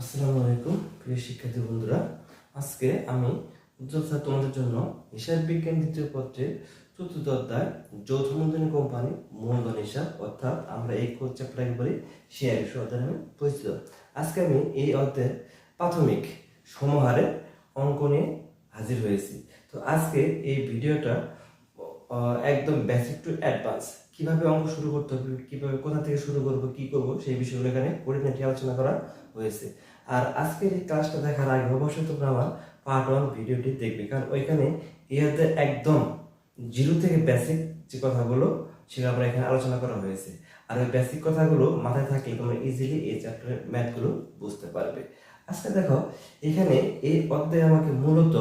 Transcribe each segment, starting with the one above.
আসসালামু আলাইকুম প্রিয় শিক্ষার্থী বন্ধুরা। আজকে আমি তোমাদের জন্য হিসাব বিজ্ঞান দ্বিতীয় পত্রের চতুর্থ অধ্যায়, যৌথ মূলধনী কোম্পানি, মূলধন হিসাব, অর্থাৎ আমরা এই কোর্স চ্যাপ্টারকে বলি শেয়ার বিষয় অধ্যায় নামে পরিচিত। আজকে আমি এই অধ্যায়ের প্রাথমিক সমাহারে অঙ্ক নিয়ে হাজির হয়েছি। তো আজকে এই ভিডিওটা একদম বেসিক টু অ্যাডভান্স কীভাবে অঙ্ক শুরু করতে হবে, কীভাবে কোথা থেকে শুরু করব, কি করব, সেই বিষয়গুলো এখানে পরিণতি আলোচনা করা হয়েছে। আর আজকের এই ক্লাসটা দেখার আগে অবশ্যই তোমরা আমার পার্ট ওয়ান ভিডিওটি দেখবে, কারণ ওইখানে অধ্যায়ে একদম জিরো থেকে বেসিক যে কথাগুলো সেগুলো আমরা এখানে আলোচনা করা হয়েছে। আর ওই বেসিক কথাগুলো মাথায় থাকলে তোমরা ইজিলি এই চ্যাপ্টারের ম্যাথগুলো বুঝতে পারবে। আজকে দেখো, এখানে এই অধ্যায়ে আমাকে মূলত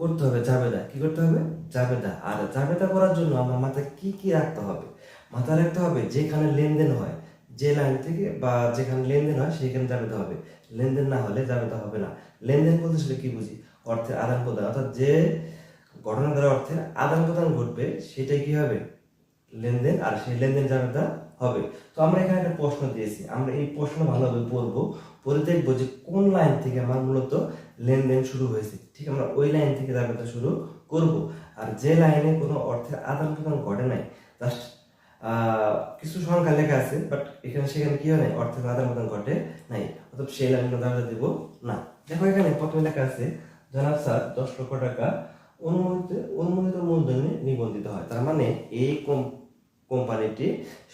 করতে হবে জাবেদা। কি করতে হবে? জাবেদা। আর জাবেদা করার জন্য আমার মাথায় কি কি রাখতে হবে? মাথায় রাখতে হবে যেখানে লেনদেন হয় যে লাইন থেকে বা যেখানে লেনদেন হয়, সেখানে জাবেদা হবে। লেনদেন না হলে জাবেদা হবে না। লেনদেন বলতে আসলে কি বুঝি? অর্থের আদান প্রদান। অর্থাৎ যে ঘটনা দ্বারা অর্থের আদান প্রদান ঘটবে, সেটাই কি হবে? লেনদেন, আর সেই লেনদেন জাবেদা হবে। তো আমরা এখানে একটা প্রশ্ন দিয়েছি। আমরা এই প্রশ্ন ভালোভাবে পড়ব পরে দেখব যে কোন লাইন থেকে আমার মূলত লেনদেন শুরু হয়েছে। ঠিক, আমরা ওই লাইন থেকে জাবেদা শুরু করব। আর যে লাইনে কোনো অর্থের আদান প্রদান ঘটে নাই জাস্ট কিছু সংখ্যা লেখা আছে বাট এখানে সেখানে কি হয় অর্থের আদান প্রদান ঘটে নাই। অর্থাৎ সেই লাইনে জাবেদা দেব না। দেখো এখানে প্রথমে লেখা আছে, জনাব স্যার, দশ লক্ষ টাকা অনুমোদিত অনুমোদিত মূলধনে নিবন্ধিত হয়। তার মানে এই কম কোম্পানিটি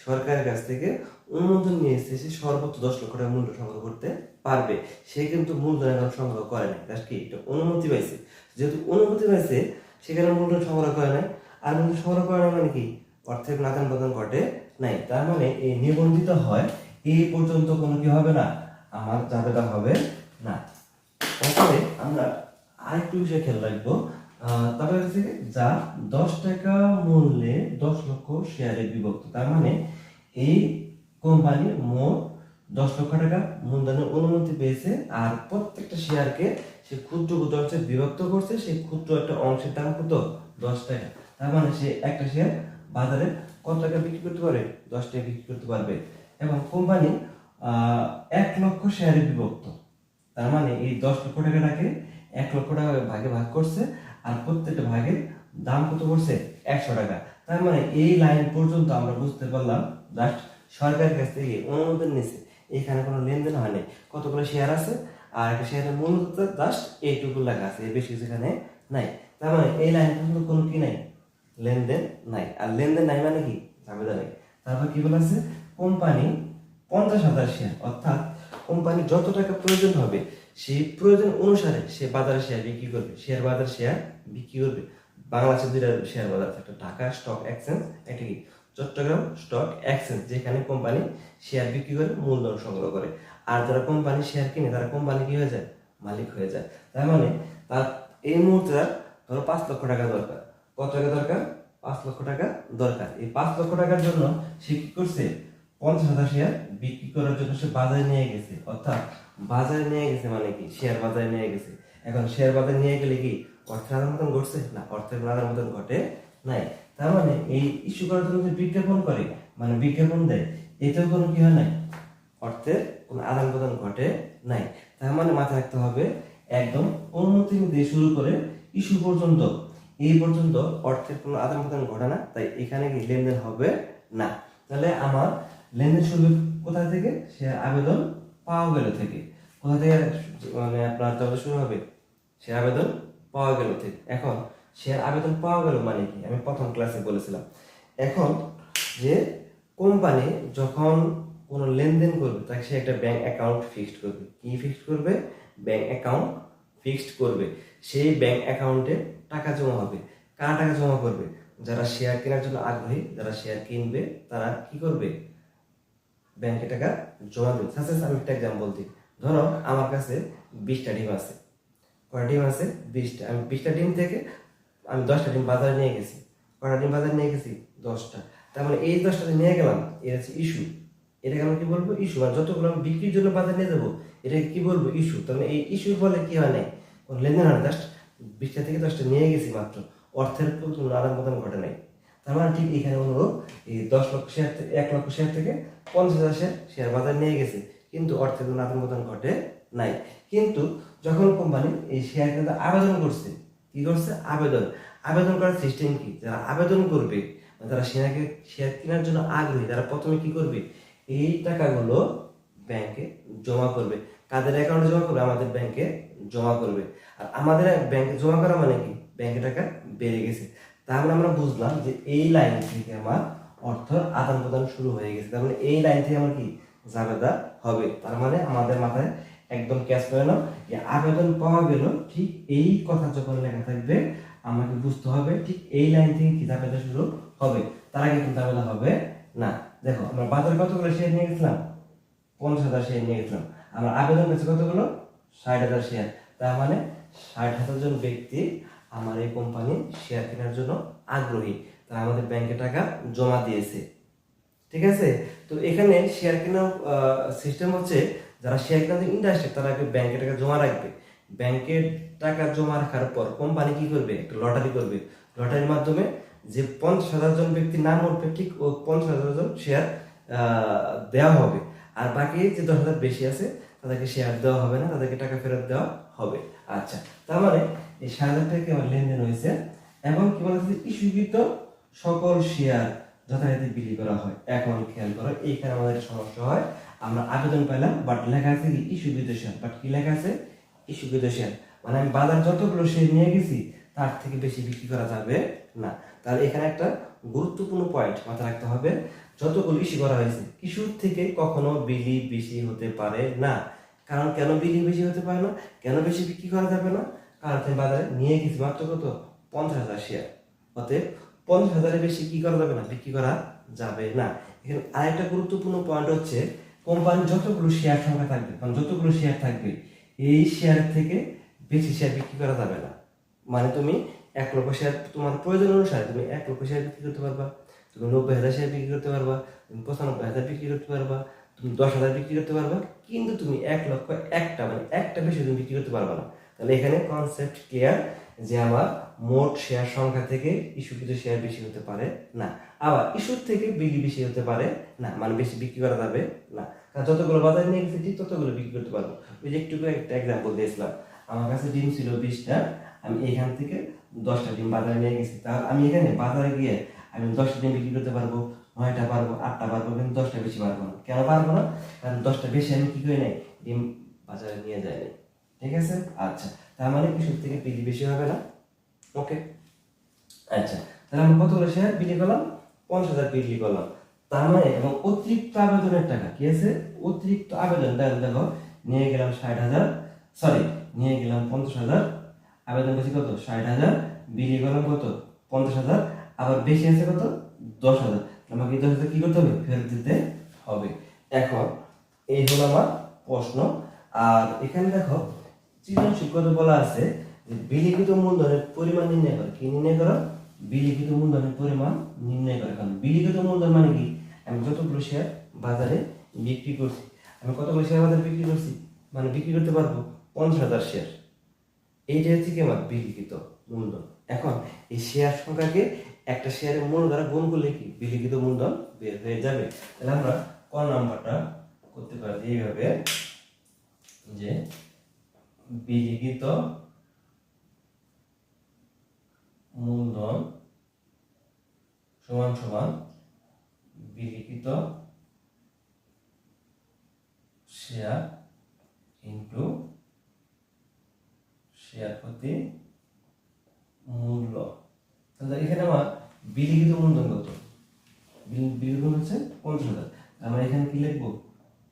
সরকারের কাছ থেকে অনুমোদন নিয়ে এসেছে সর্বোচ্চ দশ লক্ষ টাকা মূল্য সংগ্রহ করতে পারবে। সে কিন্তু মূলধন এখন সংগ্রহ করে নাই। তার কি? এটা অনুমতি পাইছে। যেহেতু অনুমতি পাইছে, সেখানে মূলধন সংগ্রহ করে নাই। আর মূলধন সংগ্রহ করে নাই মানে কি? অর্থের আদান প্রদান ঘটে নাই। তার মানে এই নিবন্ধিত হয়, এই পর্যন্ত কোনো কি হবে না? আমার জাবেদা হবে না। তারপরে আমরা আরেকটু বিষয় খেয়াল রাখব। তারপরে হচ্ছে যা দশ টাকা মূল্যে দশ লক্ষ শেয়ারে বিভক্ত, তার মানে এই কোম্পানি মোট দশ লক্ষ টাকা মূলধনের অনুমতি পেয়েছে আর প্রত্যেকটা শেয়ারকে সে ক্ষুদ্র ক্ষুদ্র অংশে বিভক্ত করছে, সেই ক্ষুদ্র একটা অংশের দাম কত? দশ টাকা। তার মানে সে একটা শেয়ার বাজারে কত টাকা বিক্রি করতে পারে? দশ টাকা বিক্রি করতে পারবে। এবং কোম্পানি এক লক্ষ শেয়ারে বিভক্ত। তার মানে এই দশ লক্ষ টাকাটাকে এক লক্ষ টাকা ভাগে ভাগ করছে, আর প্রত্যেকটা ভাগের দাম কত করছে একশো টাকা। তার মানে এই লাইন পর্যন্ত আমরা বুঝতে পারলাম জাস্ট সরকারের কাছ থেকে অনুমোদন নিছে এখানে কোনো লেনদেন হয়নি কতগুলো শেয়ার আছে? আর একটা শেয়ারের মূল্য জাস্ট এইটুকু লেখা আছে বেশি এখানে নাই। তার মানে এই লাইন পর্যন্ত কোনো কি নাই। লেনদেন নাই। আর লেনদেন নাই মানে কি? জাবেদা নাই। তারপর কি বলা আছে? কোম্পানি পঞ্চাশ হাজার শেয়ার অর্থাৎ কোম্পানি যত টাকা প্রয়োজন হবে, সেই প্রয়োজন অনুসারে সে বাজারে শেয়ার বিক্রি করবে। শেয়ার বাজার শেয়ার বিক্রি করবে। বাংলাদেশের দুইটা শেয়ার বাজার আছে একটা ঢাকা স্টক এক্সচেঞ্জ একটা কি? চট্টগ্রাম স্টক এক্সচেঞ্জ যেখানে কোম্পানি শেয়ার বিক্রি করে, মূলধন সংগ্রহ করে। আর যারা কোম্পানি শেয়ার কিনে, তারা কোম্পানি কি হয়ে যায়? মালিক হয়ে যায়। তার মানে তার এই মুহূর্তে তার ধরো পাঁচ লক্ষ টাকা দরকার। কত টাকা দরকার? পাঁচ লক্ষ টাকা দরকার। এই পাঁচ লক্ষ টাকার জন্য সে কি করছে? পঞ্চাশ হাজার শেয়ার বিক্রি করার জন্য সে বাজারে নিয়ে গেছে। অর্থাৎ বাজারে নিয়ে গেছে মানে কি? শেয়ার বাজারে নিয়ে গেছে। এখন শেয়ার বাজারে নিয়ে গেলে কি অর্থের আদান মতন ঘটছে? না, অর্থের আদান মতন ঘটে নাই। তার মানে এই ইস্যু করার জন্য বিজ্ঞাপন করে মানে বিজ্ঞাপন দেয়, এতেও কোনো কি হয় নাই? অর্থের কোনো আদান প্রদান ঘটে নাই। তার মানে মাথায় রাখতে হবে, একদম অনুমতি দিয়ে শুরু করে ইস্যু পর্যন্ত এই পর্যন্ত অর্থের কোনো আদান প্রদান ঘটে না, তাই এখানে কি লেনদেন হবে না। তাহলে আমার লেনদেন শুরু কোথা থেকে? সে আবেদন পাওয়া গেল থেকে। কোথা থেকে মানে আপনার তবে শুরু হবে? সে আবেদন পাওয়া গেল থেকে। এখন সে আবেদন পাওয়া গেল মানে কি? আমি প্রথম ক্লাসে বলেছিলাম। এখন যে কোম্পানি যখন কোনো লেনদেন করবে, তাকে সে একটা ব্যাংক অ্যাকাউন্ট ফিক্সড করবে। কি ফিক্সড করবে? ব্যাংক অ্যাকাউন্ট ফিক্সড করবে। সেই ব্যাংক অ্যাকাউন্টে টাকা জমা হবে। কারা টাকা জমা করবে? যারা শেয়ার কেনার জন্য আগ্রহী, যারা শেয়ার কিনবে, তারা কি করবে? ব্যাংকে টাকা জমা দেবে। সাসেস আমি একটা এক্সাম্পল দিই ধরো, আমার কাছে বিশটা ডিম আছে। কয়টা ডিম আছে? বিশটা। আমি বিশটা ডিম থেকে আমি দশটা ডিম বাজারে নিয়ে গেছি। কয়টা ডিম বাজারে নিয়ে গেছি? দশটা। তার মানে এই দশটা নিয়ে গেলাম, এটা হচ্ছে ইস্যু এটাকে আমরা কি বলব? ইস্যু মানে যতগুলো আমি বিক্রির জন্য বাজারে নিয়ে যাব, এটাকে কি বলব? ইস্যু তার মানে এই ইস্যুর ফলে কি হয় নাই? কোনো লেনদেন হয় জাস্ট বিশটা থেকে দশটা নিয়ে গেছি মাত্র। অর্থের কোনো আদান প্রদান ঘটে নাই। তার মানে ঠিক এখানে অনুরূপ এই দশ লক্ষ শেয়ার এক লক্ষ শেয়ার থেকে পঞ্চাশ হাজার শেয়ার শেয়ার বাজার নিয়ে গেছে। কিন্তু অর্থের কোনো আদান প্রদান ঘটে নাই। কিন্তু যখন কোম্পানি এই শেয়ার কিন্তু আবেদন করছে, কি করছে? আবেদন। আবেদন করার সিস্টেম কি? যারা আবেদন করবে যারা শেয়ারকে শেয়ার কেনার জন্য আগ্রহী, তারা প্রথমে কি করবে? এই টাকাগুলো ব্যাংকে জমা করবে। কাদের অ্যাকাউন্টে জমা করবে? আমাদের ব্যাংকে জমা করবে। আর আমাদের ব্যাংকে জমা করা মানে কি? ব্যাংকে টাকা বেড়ে গেছে। তাহলে আমরা বুঝলাম যে এই লাইন থেকে আমার অর্থ আদান প্রদান শুরু হয়ে গেছে। তার মানে এই লাইন থেকে আমার কি জাবেদা হবে? তার মানে আমাদের মাথায় একদম ক্যাশ করে নাও যে আবেদন পাওয়া গেল, ঠিক এই কথা যখন লেখা থাকবে, আমাকে বুঝতে হবে ঠিক এই লাইন থেকে কি জাবেদা শুরু হবে। তার আগে কিন্তু জাবেদা হবে না। দেখো, আমরা বাজারে করে শেয়ার নিয়ে গেছিলাম? পঞ্চাশ হাজার শেয়ার নিয়ে গেছিলাম। আমরা আবেদন করেছি কতগুলো? ষাট হাজার শেয়ার তার মানে ষাট হাজার জন ব্যক্তি আমার এই কোম্পানি শেয়ার কেনার জন্য আগ্রহী। তারা আমাদের ব্যাংকে টাকা জমা দিয়েছে। ঠিক আছে? তো এখানে শেয়ার কেনার সিস্টেম হচ্ছে যারা শেয়ার কেনার ইন্টারেস্টেড তারা আগে ব্যাংকে টাকা জমা রাখবে। ব্যাংকে টাকা জমা রাখার পর কোম্পানি কি করবে? একটা লটারি করবে। লটারির মাধ্যমে যে পঞ্চাশ হাজার জন ব্যক্তির নাম উঠবে, ঠিক ও পঞ্চাশ হাজার জন শেয়ার দেওয়া হবে। আর বাকি যে দশ হাজার বেশি আছে, তাদেরকে শেয়ার দেওয়া হবে না, তাদেরকে টাকা ফেরত দেওয়া হবে। আচ্ছা তার মানে এই সাত হাজার টাকা আমার লেনদেন হয়েছে? এবং কি বলছে ইস্যুকৃত সকল শেয়ার যথারীতি বিলি করা হয়। এখন খেয়াল করো, এইখানে আমাদের সমস্যা হয়। আমরা আবেদন পেলাম বাট লেখা আছে কি ইস্যুকৃত শেয়ার বাট কি লেখা আছে? ইস্যুকৃত শেয়ার মানে আমি বাজার যতগুলো শেয়ার নিয়ে গেছি, তার থেকে বেশি বিক্রি করা যাবে না। তাহলে এখানে একটা গুরুত্বপূর্ণ পয়েন্ট মাথায় রাখতে হবে। যতগুলো ইস্যু করা হয়েছে কিশোর থেকে কখনো বিলি বেশি হতে পারে না। কারণ কেন বিলি বেশি হতে পারে না? কেন বেশি বিক্রি করা যাবে না? কারণ তুমি বাজারে নিয়ে গেছি মাত্র কত? পঞ্চাশ হাজার শেয়ার অতএব পঞ্চাশ হাজারের বেশি কি করা যাবে না? বিক্রি করা যাবে না। এখানে আরেকটা গুরুত্বপূর্ণ পয়েন্ট হচ্ছে কোম্পানি যতগুলো শেয়ার সংখ্যা থাকবে মানে যতগুলো শেয়ার থাকবে, এই শেয়ার থেকে বেশি শেয়ার বিক্রি করা যাবে না। মানে তুমি এক লক্ষ শেয়ার তোমার প্রয়োজন অনুসারে তুমি এক লক্ষ শেয়ার বিক্রি করতে পারবা, তুমি নব্বই হাজার শেয়ার বিক্রি করতে পারবা, তুমি পঁচানব্বই হাজার বিক্রি করতে পারবা, তুমি দশ হাজার বিক্রি করতে পারবা, কিন্তু তুমি এক লক্ষ একটা মানে একটা বেশি তুমি বিক্রি করতে পারবা না। তাহলে এখানে কনসেপ্ট ক্লিয়ার যে আমার মোট শেয়ার সংখ্যা থেকে ইস্যুকৃত শেয়ার বেশি হতে পারে না। আবার ইস্যুর থেকে বিক্রি বেশি হতে পারে না মানে বেশি বিক্রি করা যাবে না। কারণ যতগুলো বাজারে নিয়ে গেছি ততগুলো বিক্রি করতে পারব। ওই যে একটু একটা এক্সাম্পল দিয়েছিলাম। আমার কাছে ডিম ছিল বিশটা, আমি এখান থেকে দশটা ডিম বাজারে নিয়ে গেছি। তাহলে আমি এখানে বাজারে গিয়ে আমি দশটা ডিম বিক্রি করতে পারব, নয়টা পারব, আটটা পারব, কিন্তু দশটা বেশি পারব না। কেন পারব না? কারণ দশটা বেশি আমি কি করে নেই? ডিম বাজারে নিয়ে যাই। ঠিক আছে? আচ্ছা। তার মানে কৃষক থেকে বিক্রি বেশি হবে না? ওকে। আচ্ছা। তাহলে আমরা কতগুলো শেয়ার বিক্রি করলাম? পঞ্চাশ হাজার বিক্রি করলাম। তার মানে এবং অতিরিক্ত আবেদনের টাকা কি আছে? অতিরিক্ত আবেদন, দেখো নিয়ে গেলাম ষাট হাজার সরি নিয়ে গেলাম পঞ্চাশ হাজার আবেদন করছি কত? ষাট হাজার। বিক্রি করলাম কত? পঞ্চাশ হাজার। আবার বেশি আছে কত? দশ হাজার। আমাকে দশ হাজার কি করতে হবে? ফেরত দিতে হবে। এখন এই হলো আমার প্রশ্ন। আর এখানে দেখো, সৃজনশীল কথা বলা আছে? যে বিলিখিত মূলধনের পরিমাণ নির্ণয় করে। কি নির্ণয় করো? বিলিখিত মূলধনের পরিমাণ নির্ণয় করে। কারণ বিলিখিত মূলধন মানে কি? আমি যতগুলো শেয়ার বাজারে বিক্রি করছি, আমি কতগুলো শেয়ার বাজারে বিক্রি করছি? মানে বিক্রি করতে পারব? পঞ্চাশ হাজার শেয়ার এইটা হচ্ছে কি আমার বিলিখিত মূলধন। এখন এই শেয়ার সংখ্যাকে একটা শেয়ারের মূল দ্বারা গুণ করলে কি? বিলিখিত মূলধন বের হয়ে যাবে। তাহলে আমরা ক নাম্বারটা করতে পারি এইভাবে যে বিলিখিত মূলধন সমান সমান বিলিখিত শেয়ার ইন্টু শেয়ার প্রতি মূল্য। তাহলে এখানে আমার বিলিখিত মূলধন কত? বিল- বিলিখিত হচ্ছে পঞ্চাশ হাজার। আমরা এখানে কি লিখব?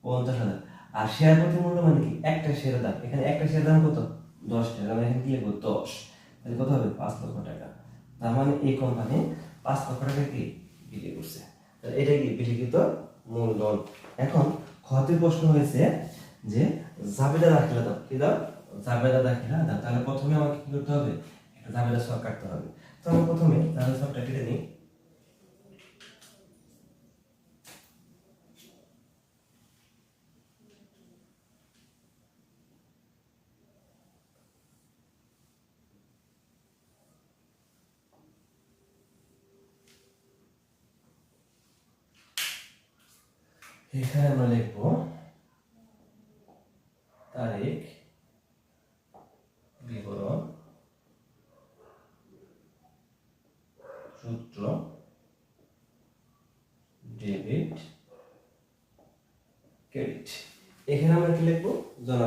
পঞ্চাশ হাজার। আর শেয়ার প্রতি মূল্য মানে কি? একটা শেয়ারের দাম। এখানে একটা শেয়ার দাম কত? দশ টাকা। আমরা এখানে কি লিখব? দশ। তাহলে কত হবে? পাঁচ লক্ষ টাকা। তার মানে এই কোম্পানি পাঁচ লক্ষ টাকা কি বিক্রি করছে। এটা কি? বিলিখিত মূলধন। এখন ক্ষতির প্রশ্ন হয়েছে যে জাবেদা দাখিলা দাও কি দাও? জাবেদা দাখিলা না তাহলে প্রথমে আমাকে কি করতে হবে? একটা জাবেদা সব কাটতে হবে। তো আমরা প্রথমে জাবেদা সবটা কেটে নিই। এখানে আমরা লিখব তারিখ বিবরণ সূত্র ডেবিট ক্রেডিট এখানে আমরা কি লিখব জনাব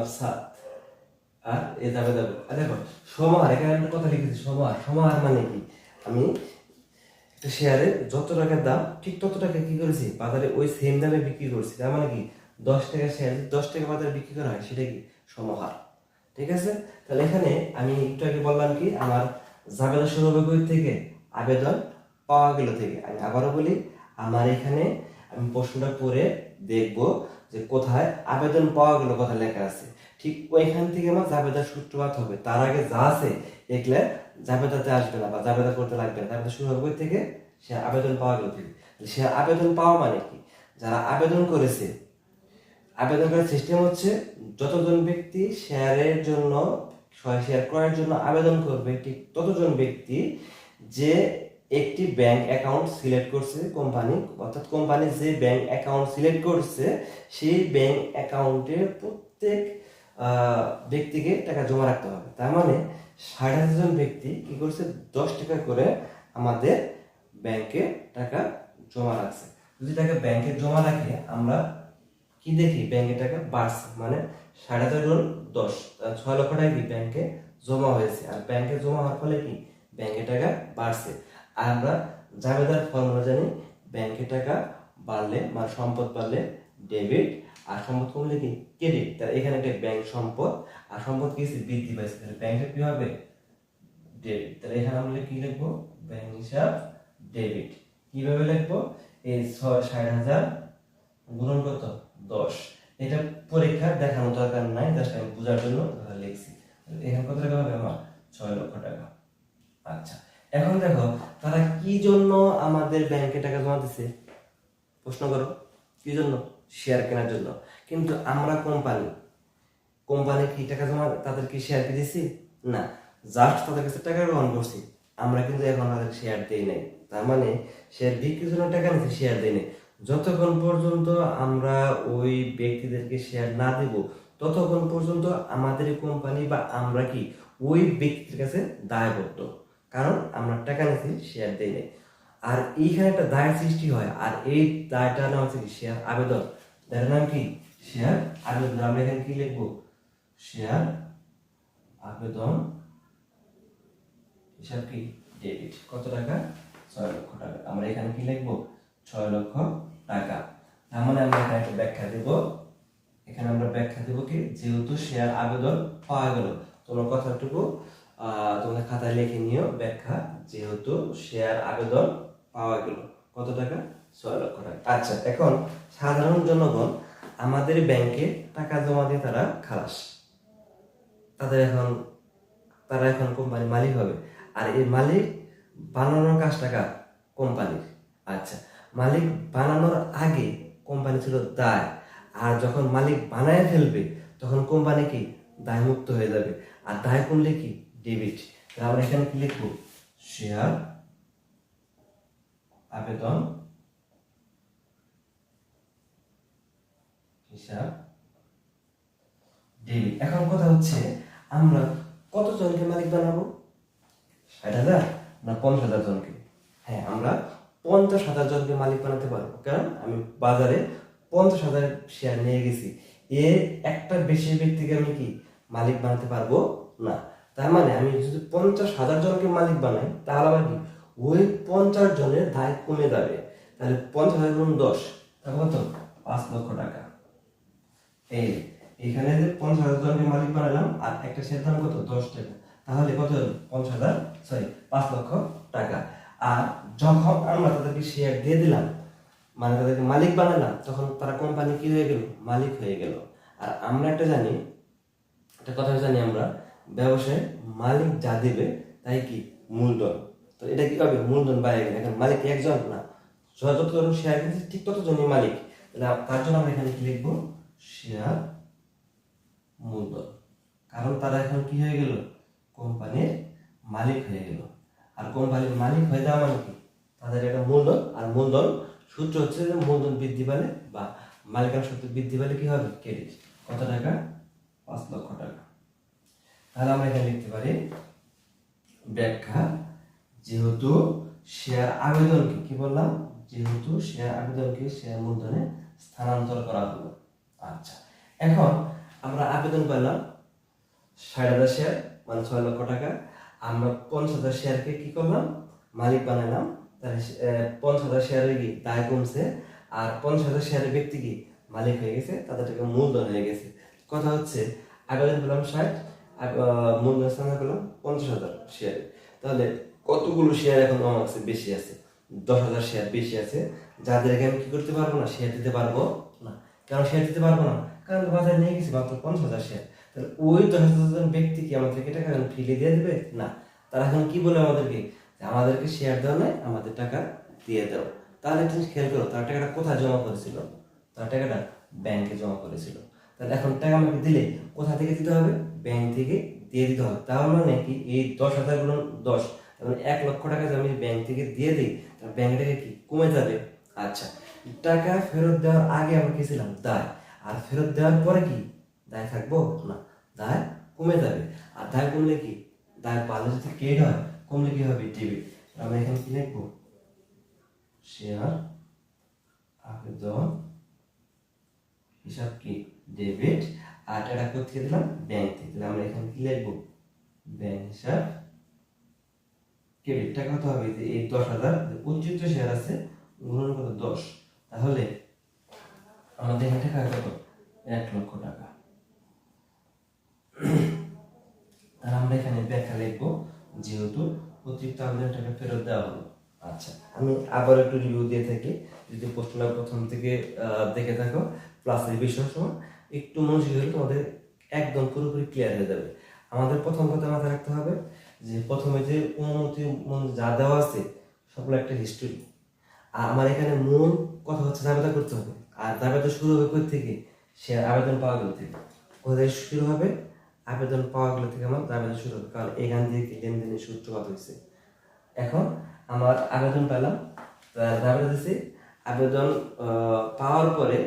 আর এ যাবে যাবে দেখো, সমাহার, এখানে একটা কথা লিখেছি মানে কি? আমি একটা শেয়ারে যত টাকার দাম, ঠিক তত টাকা কি করেছি? বাজারে ওই সেম দামে বিক্রি তার মানে কি? দশ টাকা শেয়ার দশ টাকা বাজারে বিক্রি করা হয়, সেটা কি? ঠিক আছে? তাহলে এখানে আমি একটু আগে বললাম কি, আমার জাবেদা শুরু থেকে? আবেদন পাওয়া গেল থেকে। আমি আবারও বলি, আমার এখানে আমি প্রশ্নটা পড়ে দেখব যে কোথায় আবেদন পাওয়া গেল কথা লেখা আছে। ঠিক ওইখান থেকে আমার জাবেদার সূত্রপাত হবে। তার আগে যা আছে দেখলে জাবেদাতে আসবে না বা জাবেদা করতে লাগবে না। জাবেদা শুরু হবে থেকে? সে আবেদন পাওয়া গেল সে আবেদন পাওয়া মানে কি? যারা আবেদন করেছে, আবেদন করার সিস্টেম হচ্ছে যতজন ব্যক্তি শেয়ারের জন্য শেয়ার ক্রয়ের জন্য আবেদন করবে, ঠিক ততজন ব্যক্তি যে একটি ব্যাংক অ্যাকাউন্ট সিলেক্ট করছে কোম্পানি অর্থাৎ কোম্পানি যে ব্যাংক অ্যাকাউন্ট সিলেক্ট করছে, সেই ব্যাংক অ্যাকাউন্টের প্রত্যেক ব্যক্তিকে টাকা জমা রাখতে হবে। তার মানে ষাট হাজার জন ব্যক্তি কি করছে? দশ টাকা করে আমাদের ব্যাংকে টাকা জমা রাখছে। যদি টাকা ব্যাংকে জমা রাখে, আমরা কি দেখি? ব্যাংকে টাকা বাড়ছে। মানে সাড়ে হাজার গুণ দশ ছয় লক্ষ টাকা কি ব্যাংকে জমা হয়েছে? আর ব্যাংকে জমা হওয়ার ফলে কি? ব্যাংকে টাকা বাড়ছে। আর আমরা জাবেদার ফর্মুলা জানি, ব্যাংকে টাকা বাড়লে মানে সম্পদ বাড়লে ডেবিট আর সম্পদ কমলে কি ক্রেডিট। তার এখানে একটা ব্যাংক সম্পদ আর সম্পদ কি? বৃদ্ধি পাইছে। তাহলে ব্যাংকে কি হবে ডেবিট তাহলে এখানে আমরা কি লিখব ব্যাংক হিসাব ডেবিট কীভাবে লিখব? এই ষাট হাজার গুণন কত? দশ। এটা পরীক্ষার দেখানো দরকার নাই জাস্ট আমি বোঝার জন্য লিখছি। এখানে কত টাকা হবে আমার? ছয় লক্ষ টাকা। আচ্ছা এখন দেখো, তারা কি জন্য আমাদের ব্যাংকে টাকা জমা দিছে? প্রশ্ন করো, কি জন্য? শেয়ার কেনার জন্য। কিন্তু আমরা কোম্পানি কোম্পানি কি টাকা জমা তাদের কি শেয়ার দিছি? না জাস্ট তাদের কাছে টাকা গ্রহণ করছি। আমরা কিন্তু এখন তাদের শেয়ার দিই নাই। তার মানে শেয়ার বিক্রির জন্য টাকা নিচ্ছি শেয়ার দেই নাই। যতক্ষণ পর্যন্ত আমরা ওই ব্যক্তিদেরকে শেয়ার না দেব, ততক্ষণ পর্যন্ত আমাদের কোম্পানি বা আমরা কি ওই ব্যক্তির কাছে দায়বদ্ধ। কারণ আমরা টাকা নিচ্ছি শেয়ার দেই নাই। আর এইখানে একটা দায়ের সৃষ্টি হয়, আর এই দায়টা নাম হচ্ছে শেয়ার আবেদন। দায়ের নাম কি? শেয়ার আবেদন, আমরা এখানে কি লিখব? শেয়ার আবেদন, হিসাব কি? ডেবিট। কত টাকা? ছয় লক্ষ টাকা। আমরা এখানে কি লিখব? ছয় লক্ষ টাকা। তার মানে আমরা এখানে একটা ব্যাখ্যা দেব। এখানে আমরা ব্যাখ্যা দেব কি? যেহেতু শেয়ার আবেদন পাওয়া গেল। তোমার কথাটুকু তোমরা খাতায় লিখে নিও ব্যাখ্যা। যেহেতু শেয়ার আবেদন পাওয়া গেল। কত টাকা? ছয় লক্ষ আচ্ছা এখন সাধারণ জনগণ আমাদের ব্যাংকে টাকা জমা দিয়ে তারা খালাস। তাদের এখন, তারা এখন কোম্পানির মালিক হবে। আর এই মালিক বানানোর কাজ টাকা কোম্পানির আচ্ছা মালিক বানানোর আগে কোম্পানি ছিল দায়। আর যখন মালিক বানায় ফেলবে, তখন কোম্পানি কি? দায় মুক্ত হয়ে যাবে। আর দায় কমলে কি? ডেবিট আমরা এখানে কি লিখব? শেয়ার আবেদন হিসাব ডেবিট এখন কথা হচ্ছে, আমরা কত জনকে মালিক বানাবো? ষাট হাজার না পঞ্চাশ হাজার জনকে? হ্যাঁ আমরা পঞ্চাশ হাজার জনকে মালিক বানাতে পারব। কারণ আমি বাজারে পঞ্চাশ হাজার শেয়ার নিয়ে গেছি। এর একটা বেশি ব্যক্তিকে আমি কি মালিক বানাতে পারব? না। তার মানে আমি যদি পঞ্চাশ হাজার জনকে মালিক বানাই, তাহলে আবার কি? ওই পঞ্চাশ জনের দায় কমে যাবে। তাহলে পঞ্চাশ হাজার গুণ দশ কত? পাঁচ লক্ষ টাকা। এই এখানে যে পঞ্চাশ হাজার জনকে মালিক বানালাম, আর একটা শেয়ার দাম কত? দশ টাকা। তাহলে কত পঞ্চাশ হাজার সরি পাঁচ লক্ষ টাকা। আর যখন আমরা তাদেরকে শেয়ার দিয়ে দিলাম মানে তাদেরকে মালিক বানালাম, তখন তারা কোম্পানি কি হয়ে গেল? মালিক হয়ে গেল। আর আমরা একটা জানি, একটা কথা জানি আমরা, ব্যবসায় মালিক যা দেবে, তাই কি? মূলধন। তো এটা কি হবে মূলধন বাইরে গেলে। এখন মালিক একজন না। যতজন শেয়ার কিনছে, ঠিক ততজনই মালিক। তার জন্য আমরা এখানে কি লিখব? শেয়ার মূলধন। কারণ তারা এখন কি হয়ে গেল? কোম্পানির মালিক হয়ে গেল। আর কোম্পানির মালিক হয়ে যাওয়া মানে কি? তাদের একটা মূলধন। আর মূলধন সূত্র হচ্ছে যে মূলধন বৃদ্ধি পেলে বা মালিকানা শক্তি বৃদ্ধি পেলে কি হবে? ক্রেডিট কত টাকা? পাঁচ লক্ষ টাকা। তাহলে আমরা এখানে লিখতে পারি, ব্যাখ্যা যেহেতু শেয়ার আবেদনকে কি বললাম? যেহেতু শেয়ার আবেদনকে শেয়ার মূলধনে স্থানান্তর করা হলো। আচ্ছা এখন আমরা আবেদন পেলাম ষাট হাজার শেয়ার মানে ছয় লক্ষ টাকা। আমরা পঞ্চাশ হাজার শেয়ারকে কি করলাম? মালিক বানালাম। তাহলে পঞ্চাশ হাজার শেয়ারের কি দায় কমছে? আর পঞ্চাশ হাজার শেয়ারের ব্যক্তি কি? মালিক হয়ে গেছে তাদের টাকা মূলধন হয়ে গেছে। কথা হচ্ছে, আবেদন পেলাম ষাট মূলধন স্থান পেলাম পঞ্চাশ হাজার শেয়ার তাহলে কতগুলো শেয়ার এখন আমার কাছে বেশি আছে? দশ হাজার শেয়ার বেশি আছে। যাদেরকে আমি কি করতে পারব না শেয়ার দিতে পারব না। কেন শেয়ার দিতে পারব না। কারণ বাজারে নিয়ে গেছি মাত্র পঞ্চাশ হাজার শেয়ার। তাহলে ওই দশ হাজার জন ব্যক্তি কি আমাদেরকে টাকা ফিরে দিয়ে দেবে? না। তারা এখন কি বলে আমাদেরকে? আমাদেরকে শেয়ার দেওয়া নয়, আমাদের টাকা দিয়ে দাও। তাহলে তুমি খেয়াল করো, তার টাকাটা কোথায় জমা করেছিল? তার টাকাটা ব্যাংকে জমা করেছিল। তাহলে এখন টাকা আমাকে দিলে কোথা থেকে দিতে হবে? ব্যাংক থেকে দিয়ে দিতে হবে। তার মানে কি, এই দশ হাজার দশ মানে এক লক্ষ টাকা যদি আমি ব্যাংক থেকে দিয়ে দিই, তাহলে ব্যাংক থেকে কি কমে যাবে? আচ্ছা। টাকা ফেরত দেওয়ার আগে আমরা কি ছিলাম দায়। আর ফেরত দেওয়ার পরে কি? দায় থাকব? না। দায় কমে যাবে। আর দায় কমলে কি? দায় বাড়লে যদি ক্রেডিট হয়, কমলে কি হবে? ডেবিট আমরা এখানে কি লিখব? শেয়ার আবেদন হিসাব কি? ডেবিট আর টাকা কোথেকে দিলাম? ব্যাংক থেকে। তাহলে আমরা এখানে কি লিখব? ব্যাংক হিসাব। ক্রেডিট টাকা কত হবে? এই দশ হাজার। উচ্চিত শেয়ার আছে। গুণন কত? দশ। তাহলে আমাদের টাকা কত? এক লক্ষ টাকা। আর আমরা এখানে ব্যাখ্যা লিখব, যেহেতু অতিরিক্ত আবেদন টাকা ফেরত দেওয়া হলো। আচ্ছা আমি আবার একটু রিভিউ দিয়ে থাকি। যদি প্রশ্নটা প্রথম থেকে দেখে থাকো প্লাস রিভিশন সময় একটু মনোযোগী হলে তোমাদের একদম পুরোপুরি ক্লিয়ার হয়ে যাবে। আমাদের প্রথম কথা মাথায় রাখতে হবে যে, প্রথমে যে অনুমতি যা দেওয়া আছে, সবগুলো একটা হিস্ট্রি আমার এখানে মূল কথা হচ্ছে দাবিদা করতে হবে। আর দাবিদা শুরু হবে কোথা থেকে? সে আবেদন পাওয়া গেল থেকে। কোথায় শুরু হবে? আবেদন পাওয়া গেল থেকে আমার দাবিদা শুরু হবে। কারণ এখান থেকে লেনদেনের সূত্রপাত হয়েছে। এখন আমার আবেদন পেলাম দাবিদা দিছি। আবেদন পাওয়ার পরে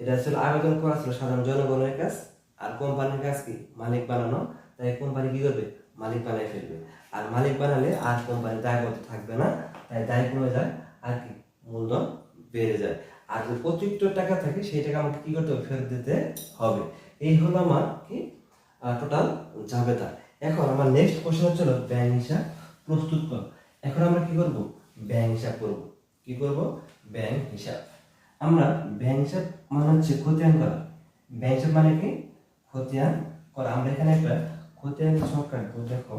এটা ছিল আবেদন করা ছিল সাধারণ জনগণের কাজ। আর কোম্পানির কাজ কি? মালিক বানানো। তাই কোম্পানি কি করবে? মালিক বানাই ফেলবে। আর মালিক বানালে আর কোম্পানি দায়বদ্ধ থাকবে না। তাই দায় কমে যায়। আর কি? মূলধন বেড়ে যায়। আর যে অতিরিক্ত টাকা থাকে, সেই টাকা আমাকে কি করতে হবে? ফেরত দিতে হবে। এই হলো আমার কি টোটাল জাবেদা এখন আমার নেক্সট কোশ্চেন হচ্ছে ব্যাংক হিসাব প্রস্তুত কর। এখন আমরা কি করব? ব্যাংক হিসাব করব। কি করব? ব্যাংক হিসাব। আমরা ব্যাংক হিসাব মানে হচ্ছে খতিয়ান করা। ব্যাংক হিসাব মানে কি? খতিয়ান করা। আমরা এখানে একটা খতিয়ান সংখ্যা দেখো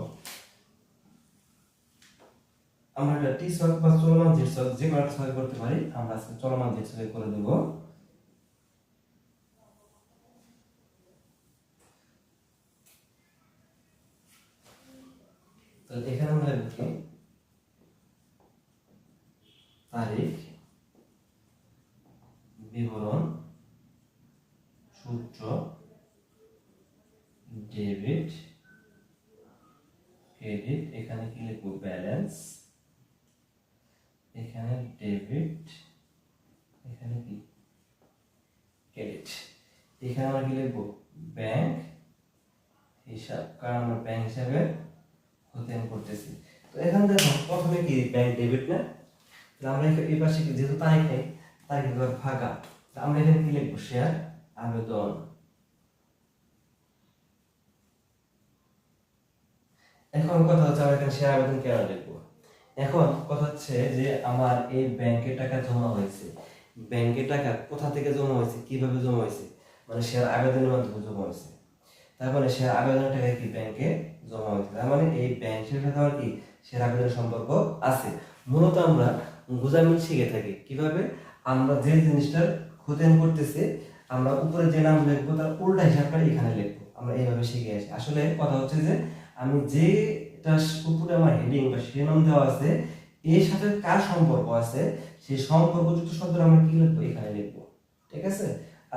আমরা একটা টি ছক বা চলমান যে ছক যে কোনো একটা করতে পারি, আমরা আজকে চলমান যে ছকে করে দেব। তাহলে এখানে আমরা লিখি তারিখ বিবরণ সূত্র ডেবিট ক্রেডিট এখানে কি লিখব ব্যালেন্স এখানে ডেবিট এখানে কি ক্রেডিট এখানে আমরা কি লিখব ব্যাংক হিসাব কারণ আমরা ব্যাংক হিসাবে খতিয়ান করতেছি তো এখানে দেখো প্রথমে কি ব্যাংক ডেবিট না আমরা এই পাশে যেহেতু তারিখ নেই তারিখ তা আমরা এখানে কি লিখব? শেয়ার আবেদন। এখন কথা হচ্ছে আমরা এখানে শেয়ার আবেদন কেন লিখব? এখন কথা হচ্ছে যে আমার এই ব্যাংকে টাকা জমা হয়েছে। ব্যাংকে টাকা কোথা থেকে জমা হয়েছে? কীভাবে জমা হয়েছে? মানে শেয়ার আবেদনের মাধ্যমে জমা হয়েছে। তার মানে শেয়ার আবেদনের টাকা কি ব্যাংকে জমা হয়েছে? তার মানে এই ব্যাংকের সাথে আমার কি শেয়ার আবেদনের সম্পর্ক আছে? মূলত আমরা গুজামিল শিখে থাকি। কীভাবে? আমরা যে জিনিসটার খতিয়ান করতেছি, আমরা উপরে যে নাম লিখব, তার উল্টা হিসাবটা এখানে লিখব। আমরা এইভাবে শিখে আসি। আসলে কথা হচ্ছে যে, আমি যেটা উপরে আমার হেডিং বা শিরোনাম দেওয়া আছে, এর সাথে কার সম্পর্ক আছে, সেই সম্পর্কযুক্ত শব্দ আমরা কি লিখব? এখানে লিখব। ঠিক আছে?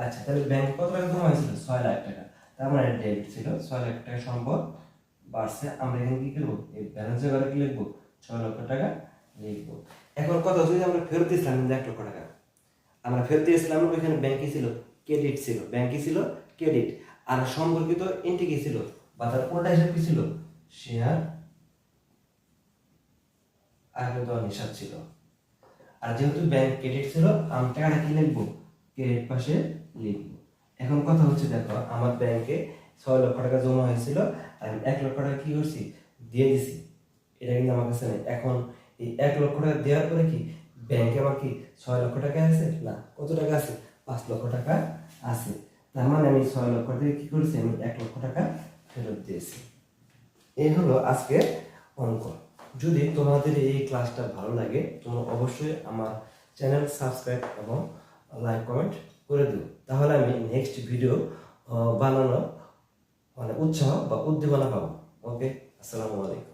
আচ্ছা তাহলে ব্যাংক কত টাকা জমা হয়েছিল? ছয় লাখ টাকা। তার মানে ডেবিট ছিল, ছয় লাখ টাকা সম্পদ বাড়ছে। আমরা এখানে কি করব এই ব্যালেন্সের ঘরে কি লিখব? ছয় লক্ষ টাকা। লিখব। এখন কত যদি আমরা ফেরত দিয়েছিলাম কিন্তু এক লক্ষ টাকা। আমরা ফেরত দিয়েছিলাম, ওইখানে ব্যাংকে ছিল ক্রেডিট ছিল। ব্যাংকে ছিল ক্রেডিট আর সম্পর্কিত এন্ট্রি কি ছিল? বা তার পুরোটা হিসাব কি ছিল? শেয়ার ছিল। আর যেহেতু ব্যাংক ক্রেডিট ছিল, আমি টাকাটা কি লিখব? ক্রেডিট পাশে লিখব। এখন কথা হচ্ছে, দেখো, আমার ব্যাংকে ছয় লক্ষ টাকা জমা হয়েছিল, আর এক লক্ষ টাকা কি করছি? দিয়ে দিছি। এটা কিন্তু আমার কাছে নেই। এখন এই এক লক্ষ টাকা দেওয়ার পরে কি ব্যাংকে আমার কি ছয় লক্ষ টাকা আছে? না, কত টাকা আছে? পাঁচ লক্ষ টাকা আছে। তার মানে আমি ছয় লক্ষ টাকা কি করেছি? আমি এক লক্ষ টাকা ফেরত দিয়েছি। এই হলো আজকে অঙ্ক। যদি তোমাদের এই ক্লাসটা ভালো লাগে, তোমরা অবশ্যই আমার চ্যানেল সাবস্ক্রাইব এবং লাইক, কমেন্ট করে দিও। তাহলে আমি নেক্সট ভিডিও বানানো মানে উৎসাহ বা উদ্দীপনা পাবো। ওকে আসসালামু আলাইকুম।